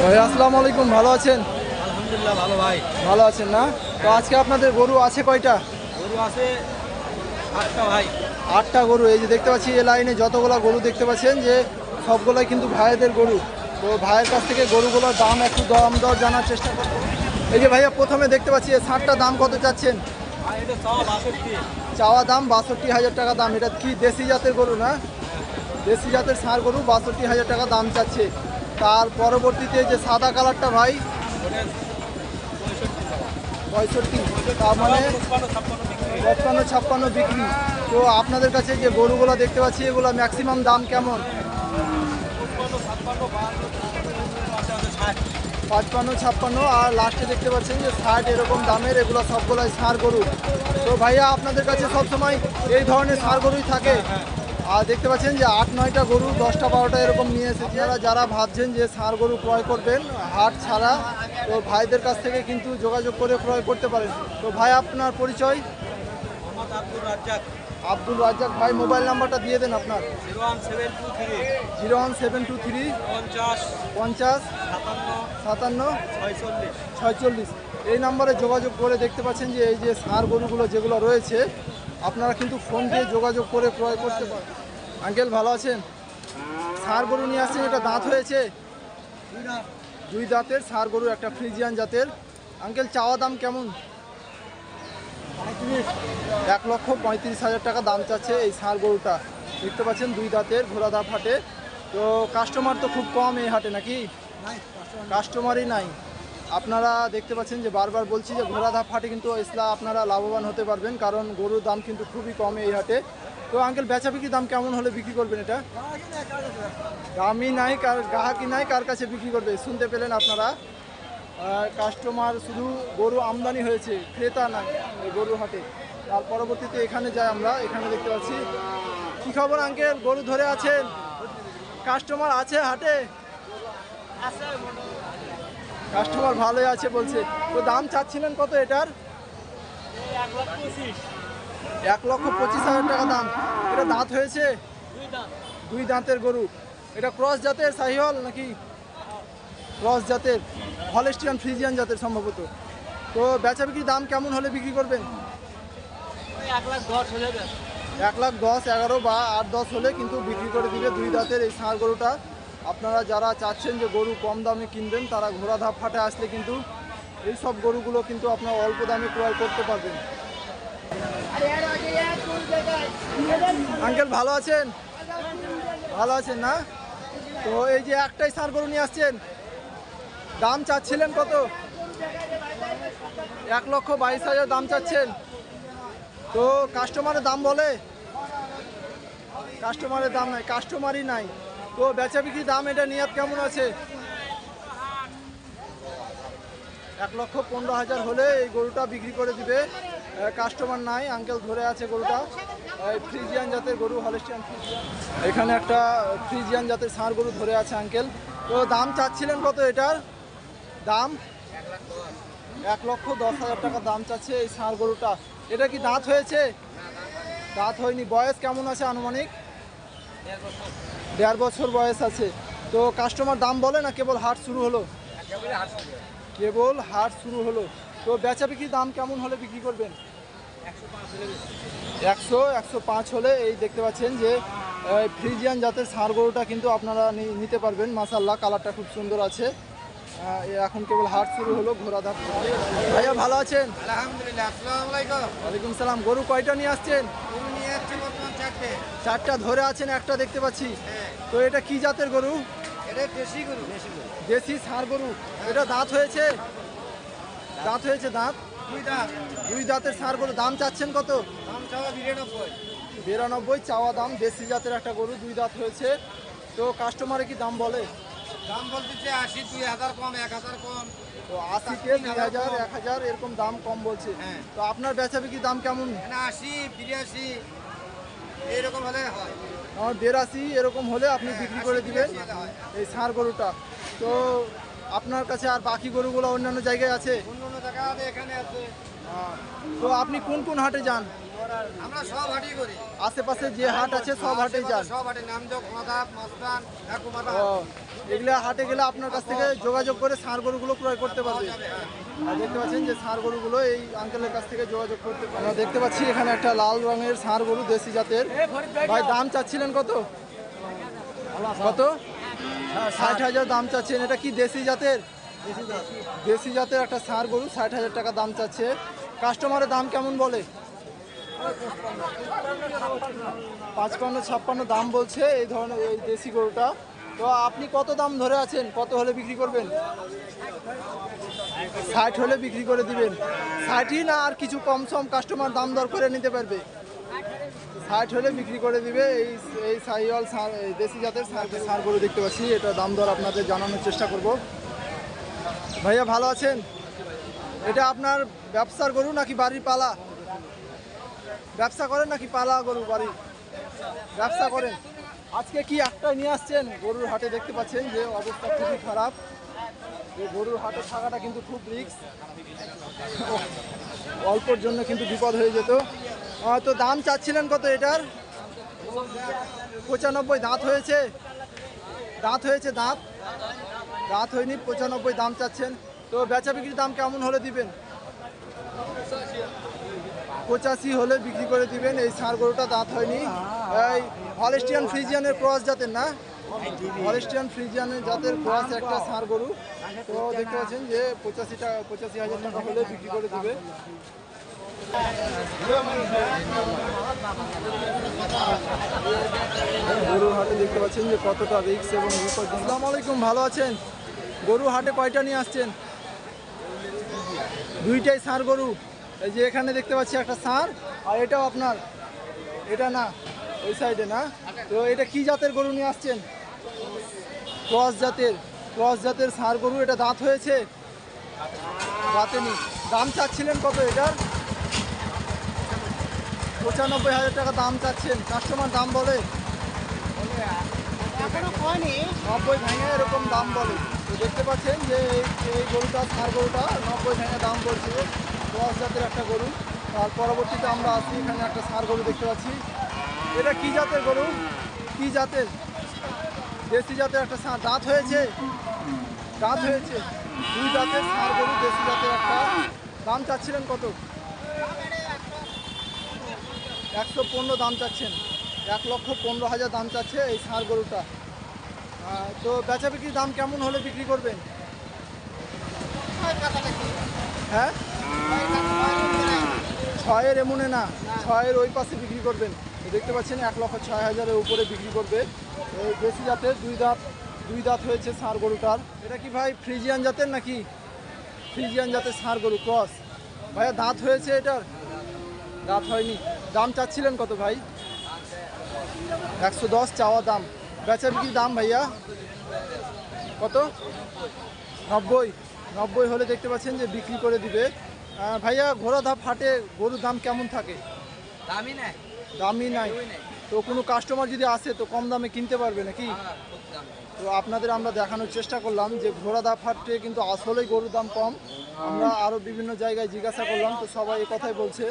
ভাই আসসালামু আলাইকুম ভালো আছেন? আলহামদুলিল্লাহ ভালো ভাই। ভালো আছেন না? তো আজকে আপনাদের গরু আছে কয়টা? গরু আছে আটটা ভাই। আটটা গরু এই যে দেখতে পাচ্ছি এই লাইনে যতগুলা গরু দেখতে পাচ্ছেন যে সবগুলাই কিন্তু ভাইদের গরু। তো ভাইয়ের কাছ থেকে গরুগুলোর দাম একটু দাম দর জানার চেষ্টা করব। এই যে ভাইয়া প্রথমে দেখতে পাচ্ছি এই ষাটটা দাম কত চাচ্ছেন? চাওয়া চাওয়া দাম বাষট্টি হাজার টাকা দাম। এটা কি দেশি জাতের গরু না? দেশি জাতের ষাঁড় গরু বাষট্টি হাজার টাকা দাম চাচ্ছে। তার পরবর্তীতে যে সাদা কালারটা ভাই, পঁয়ষট্টি, তার মানে পঁচপান্ন, ছাপ্পান্ন বিক্রি। তো আপনাদের কাছে যে গরুগুলো দেখতে পাচ্ছি, এগুলো ম্যাক্সিমাম দাম কেমন? পঁচপান্ন, ছাপ্পান্ন, আর লাস্টে দেখতে পাচ্ছেন যে ষাট এরকম দামের এগুলো সবগুলাই ষাঁড় গরু। তো ভাইয়া, আপনাদের কাছে সবসময় এই ধরনের সার গরুই থাকে? আর দেখতে পাচ্ছেন যে আট নয়টা গরু দশটা বারোটা এরকম নিয়ে এসেছে। যারা যারা ভাবছেন যে ষাঁড় গরু ক্রয় করবেন হাট ছাড়া তো ভাইদের কাছ থেকে কিন্তু যোগাযোগ করে ক্রয় করতে পারেন। তো ভাই আপনার পরিচয়? আব্দুল রাজ্জাক। আব্দুল রাজ্জাক ভাই মোবাইল নাম্বারটা দিয়ে দেন আপনার। Zero one seven two three. Zero one seven two three পঞ্চাশ। পঞ্চাশ সাতান্ন। সাতান্ন ছয়চল্লিশ। ছয়চল্লিশ। এই নম্বরে যোগাযোগ করে দেখতে পাচ্ছেন যে এই যে সার গরুগুলো যেগুলো রয়েছে আপনারা কিন্তু ফোন দিয়ে যোগাযোগ করে ক্রয় করতে পারেন। আঙ্কেল, ভালো আছেন? সার গরু নিয়ে আসছেন, এটা দাঁত হয়েছে। দুই দাঁতের সার গরু, একটা ফ্রিজিয়ান জাতের। আঙ্কেল, চাওয়া দাম কেমন? এক লক্ষ পঁয়ত্রিশ হাজার টাকা দাম চাচ্ছে এই সার গরুটা। দেখতে পাচ্ছেন, দুই দাঁতের ঘোড়া দাঁত হাটে। তো কাস্টমার তো খুব কম এই হাটে নাকি? কাস্টমারই নাই। আপনারা দেখতে পাচ্ছেন যে বারবার বলছি যে ঘোড়া ধাপ হাটে কিন্তু ইসলা আপনারা লাভবান হতে পারবেন, কারণ গরুর দাম কিন্তু খুবই কম এই হাটে। তো আঙ্কেল বেচা বিক্রি দাম কেমন হলে বিক্রি করবেন এটা? দামই নাই, কার গ্রাহকই নাই, কার কাছে বিক্রি করবে? শুনতে পেলেন আপনারা? কাস্টমার শুধু গরু আমদানি হয়েছে, ক্রেতা এই গরু হাটে। তার পরবর্তীতে এখানে যাই আমরা, এখানে দেখতে পাচ্ছি। কি খবর আঙ্কেল? গরু ধরে আছেন? কাস্টমার আছে হাটে? কাস্টমার ভালোই আছে বলছে। তো দাম চাচ্ছিলেন কত এটার? এক লাখ পঁচিশ। এক লক্ষ পঁচিশ হাজার টাকা দাম। এটা দাঁত হয়েছে? দুই দাঁতের গরু। এটা ক্রস জাতের সাহিহল নাকি? ক্রস জাতের হলেস্টিয়ান ফ্রিজিয়ান জাতের সম্ভবত। তো বেচা বিক্রি দাম কেমন হলে বিক্রি করবেন? এক লাখ দশ যাবে এক লাখ দশ এগারো বা আট দশ হলে কিন্তু বিক্রি করে দিবে দুই দাঁতের এই ষাঁড় গরুটা। আপনারা যারা চাচ্ছেন যে গরু কম দামে কিনবেন তারা ঘোড়া ধাপ ফাটে আসলে কিন্তু এই সব গরুগুলো কিন্তু আপনারা অল্প দামে ক্রয় করতে পারবেন। আঙ্কেল, ভালো আছেন? ভালো আছেন না? তো এই যে একটাই ষাঁড় গরু নিয়ে আসছেন, দাম চাচ্ছিলেন কত? এক লক্ষ বাইশ হাজার দাম চাচ্ছেন। তো কাস্টমারের দাম বলে? কাস্টমারের দাম নাই কাস্টমারই নাই। তো বেচা বিক্রি দাম এটা নিয়াত কেমন আছে? এক লক্ষ পনেরো হাজার হলে এই গরুটা বিক্রি করে দিবে। কাস্টমার নাই আঙ্কেল ধরে আছে গরুটা। ফ্রিজিয়ান জাতের গরু হলেস্টিয়ান ফ্রিজিয়ান এখানে একটা ফ্রিজিয়ান জাতের ষাঁড় গরু ধরে আছে আঙ্কেল তো দাম চাচ্ছিলেন কত এটার? দাম? এক লক্ষ দশ হাজার টাকা দাম চাচ্ছে এই ষাঁড় গরুটা। এটা কি দাঁত হয়েছে? দাঁত হয়নি। বয়স কেমন আছে আনুমানিক? দেড় বছর বয়স আছে। তো কাস্টমার দাম বলে না কেবল হাট শুরু হলো? কেবল হাট শুরু হলো। তো বেচা বিক্রি দাম কেমন হলে বিক্রি করবেন? একশো একশো পাঁচ হলে এই দেখতে পাচ্ছেন যে ফ্রিজিয়ান জাতের ষাঁড় গরুটা কিন্তু আপনারা নিতে পারবেন। মাসাল্লাহ কালারটা খুব সুন্দর আছে। এখন কেবল হাট শুরু হলো ঘোরা ধাপ ভাইয়া ভালো আছেন? আলহামদুলিল্লাহ সালাম। গরু কয়টা নিয়ে আসছেন? চারটে। ধরে আছেন একটা দেখতে পাচ্ছি। হ্যাঁ। তো এটা কি জাতের গরু? এটা দেশি গরু। দেশি ষাঁড় গরু। এটা দাঁত হয়েছে? দাঁত হয়েছে দাঁত? দুই দাম দুই দাঁতের ষাঁড় গরু দাম চাচ্ছেন কত? দাম চাওয়া বিরানব্বই। বিরানব্বই চাওয়া দাম দেশি জাতের একটা গরু দুই দাঁত হয়েছে। তো কাস্টমারে কি দাম বলে? দাম বলতেছে আশি দুই হাজার কম এক হাজার কম। তো দুই হাজার এক হাজার এরকম দাম কম বলছে। হ্যাঁ। তো আপনার বেচা বিক্রি দাম কেমন? মানে আশি বিরাশি এইরকম হলে হয়। আমার বিরাশি এরকম হলে আপনি বিক্রি করে দিবেন এই ষাঁড় গরুটা। তো আপনার কাছে আর বাকি গরুগুলো অন্যান্য জায়গায় আছে? এখানে আছে। তো আপনি কোন কোন হাটে যান? আমরা সব হাটই করি। আশেপাশে যে হাট আছে সব হাটেই যান। সব হাটে ও এগুলো হাটে গেলে আপনার কাছ থেকে যোগাযোগ করে ষাঁড় গরুগুলো ক্রয় করতে পারবে। দেখতে পাচ্ছেন যে ষাঁড় গরুগুলো এই আঙ্কেলের কাছ থেকে যোগাযোগ করতে পারবে। দেখতে পাচ্ছি এখানে একটা লাল রঙের ষাঁড় গরু দেশি জাতের। ভাই দাম চাচ্ছিলেন কত? কত? ষাট হাজার দাম চাচ্ছেন। এটা কি দেশি জাতের? দেশি জাতের একটা ষাঁড় গরু, ষাট হাজার টাকা দাম চাচ্ছে। কাস্টমারের দাম কেমন বলে? পাঁচপান্ন, ছাপ্পান্ন দাম বলছে এই ধরনের এই দেশি গরুটা। তো আপনি কত দাম ধরে আছেন? কত হলে বিক্রি করবেন? ষাট হলে বিক্রি করে দিবেন। ষাটই না, আর কিছু কম সম কাস্টমার দাম দর করে নিতে পারবে। ষাট হলে বিক্রি করে দিবে। এই এই সাইওয়াল দেশি জাতের ষাঁড় গরু দেখতে পাচ্ছি। এটা দাম দর আপনাদের জানানোর চেষ্টা করব। ভাইয়া, ভালো আছেন? এটা আপনার ব্যবসার গরু নাকি বাড়ির পালা? ব্যবসা করেন নাকি পালা গরু বাড়ি ব্যবসা করেন। আজকে কি একটা নিয়ে আসছেন? গরুর হাটে দেখতে পাচ্ছেন যে অবস্থা খুবই খারাপ। এই গরুর হাটে থাকাটা কিন্তু খুব রিস্ক। অল্পর জন্য কিন্তু বিপদ হয়ে যেত। তো দাম চাচ্ছিলেন কত এটার? পঁচানব্বই দাঁত হয়েছে। দাঁত হয়েছে দাঁত। দাঁত হয়নি, পঁচানব্বই দাম চাচ্ছেন। তো বেচা বিক্রির দাম কেমন হলে দিবেন? পঁচাশি হলে বিক্রি করে দিবেন। এই ষাঁড় গরুটা দাঁত হয়নি। এই হলেস্টিয়ান ফ্রিজিয়ানের ক্রস জাতের না? হলেস্টিয়ান ফ্রিজিয়ানের জাতের ক্রস একটা ষাঁড় গরু। তো দেখতে পাচ্ছেন যে পঁচাশি টাকা পঁচাশি হাজার টাকা হলে বিক্রি করে দিবে। গরু হাটে দেখতে পাচ্ছেন যে কতটা রিক্স এবং আসসালামু আলাইকুম, ভালো আছেন? গরু হাটে কয়টা নিয়ে আসছেন? দুইটাই ষাঁড় গরু। এই যে এখানে দেখতে পাচ্ছি একটা ষাঁড় আর এটাও আপনার। এটা না, ওই সাইডে না। তো এটা কি জাতের গরু নিয়ে আসছেন? ক্রস জাতের ক্রস জাতের ষাঁড় গরু, এটা দাঁত হয়েছে? দাঁতে দাঁতেনি দাম চাচ্ছিলেন কত এটার? পঁচানব্বই হাজার টাকা দাম চাচ্ছেন। কাস্টমার দাম বলে? নব্বই ভেঙে এরকম দাম বলে। তো দেখতে পাচ্ছেন যে এই এই গরুটা ষাঁড় গরুটা নব্বই ভেঙে দাম বলছে। দশ জাতের একটা গরু। তার পরবর্তীতে আমরা আসি এখানে একটা সার গরু দেখতে পাচ্ছি। এটা কি জাতের গরু? কি জাতের? দেশি জাতের একটা ষাঁড় দাঁত হয়েছে? দাঁত হয়েছে। দুই জাতের সার গরু দেশি জাতের একটা। দাম চাচ্ছিলেন কত? একশো পনেরো দাম চাচ্ছেন। এক লক্ষ পনেরো হাজার দাম চাচ্ছে এই ষাঁড় গরুটা। তো বেচা বিক্রির দাম কেমন হলে বিক্রি করবেন? হ্যাঁ? ছয়ের এমনে না, ছয়ের ওই পাশে বিক্রি করবেন। দেখতে পাচ্ছেন এক লক্ষ ছয় হাজারের উপরে বিক্রি করবে। এই দেশি জাতের দুই দাঁত দুই দাঁত হয়েছে ষাঁড় গরুটার। এটা কি ভাই ফ্রিজিয়ান জাতের নাকি? ফ্রিজিয়ান জাতের ষাঁড় গরু, ক্রস। ভাইয়া, দাঁত হয়েছে এটার? দাঁত হয়নি। দাম চাচ্ছিলেন কত ভাই? একশো দশ চাওয়া দাম। বেচা বিক্রির দাম ভাইয়া? কত? নব্বই। নব্বই হলে দেখতে পাচ্ছেন যে বিক্রি করে দিবে। ভাইয়া ঘোড়া ধাপ হাটে গরুর দাম কেমন থাকে? দামি না দামই নাই। তো কোনো কাস্টমার যদি আসে তো কম দামে কিনতে পারবে নাকি? তো আপনাদের আমরা দেখানোর চেষ্টা করলাম যে ঘোড়া ধাপ হাটে কিন্তু আসলেই গরুর দাম কম। আমরা আরও বিভিন্ন জায়গায় জিজ্ঞাসা করলাম তো সবাই কথাই বলছে।